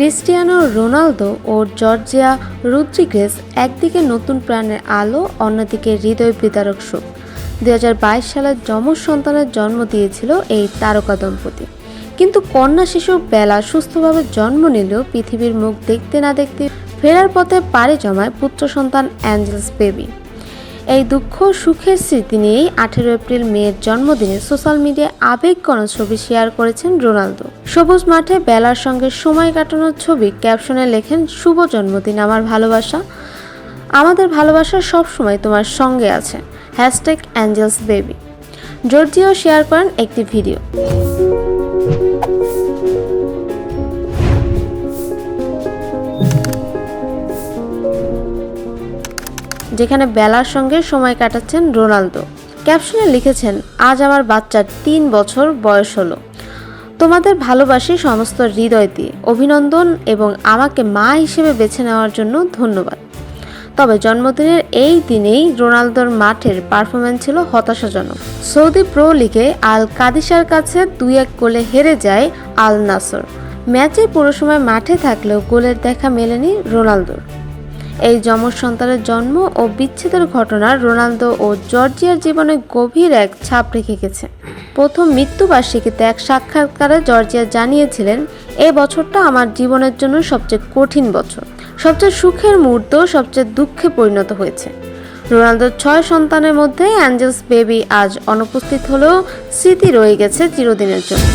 Cristiano Ronaldo ও Georgina Rodriguez একদিকে নতুন প্রাণের আলো, অন্যদিকে হৃদয় বিদারক সুখ দুই সালে যমজ সন্তানের জন্ম দিয়েছিল এই তারকা দম্পতি। কিন্তু কন্যা শিশু বেলা সুস্থভাবে জন্ম নিলেও পৃথিবীর মুখ দেখতে না দেখতে ফেরার পথে পাড়ি জমায় পুত্র সন্তান অ্যাঞ্জেলস বেবি। এই দুঃখ সুখের স্মৃতি নিয়েই আঠেরো এপ্রিল মেয়ের জন্মদিনে সোশ্যাল মিডিয়ায় আবেগঘন ছবি শেয়ার করেছেন রোনালদো। সবুজ মাঠে বেলার সঙ্গে সময় কাটানোর ছবি ক্যাপশনে লেখেন, শুভ জন্মদিন, আমার ভালোবাসা। আমাদের ভালোবাসা সবসময় তোমার সঙ্গে আছে। Hashtag angels baby Giorgio share করেন একটি ভিডিও। যেখানে বেলার সঙ্গে সময় কাটাচ্ছেন রোনালদো। ক্যাপশনে লিখেছেন, আজ আমার বাচ্চার তিন বছর বয়স হলো। তোমাদের ভালোবাসি সমস্ত হৃদয় দিয়ে অভিনন্দন এবং আমাকে মা হিসেবে বেছে নেওয়ার জন্য ধন্যবাদ। তবে জন্মদিনের এই দিনেই রোনালদোর মাঠের পারফরমেন্স ছিল হতাশাজনক। সৌদি প্রো লিগে আল কাদিসার কাছে দুই এক গোলে হেরে যায় আল নাসর। ম্যাচে পুরো সময় মাঠে থাকলেও গোলের দেখা মেলেনি রোনালদোর। এই যমজ সন্তানের জন্ম ও বিচ্ছেদের ঘটনা রোনালদো ও জর্জিয়ার জীবনে গভীর এক ছাপ রেখে গেছে। প্রথম মৃত্যুবার্ষিকীতে এক সাক্ষাৎকারে জর্জিয়া জানিয়েছিলেন, এ বছরটা আমার জীবনের জন্য সবচেয়ে কঠিন বছর। সবচেয়ে সুখের মুহূর্ত, সবচেয়ে দুঃখে পরিণত হয়েছে। রোনালদোর ছয় সন্তানের মধ্যে অ্যাঞ্জেলস বেবি আজ অনুপস্থিত হলেও স্মৃতি রয়ে গেছে চিরদিনের জন্য।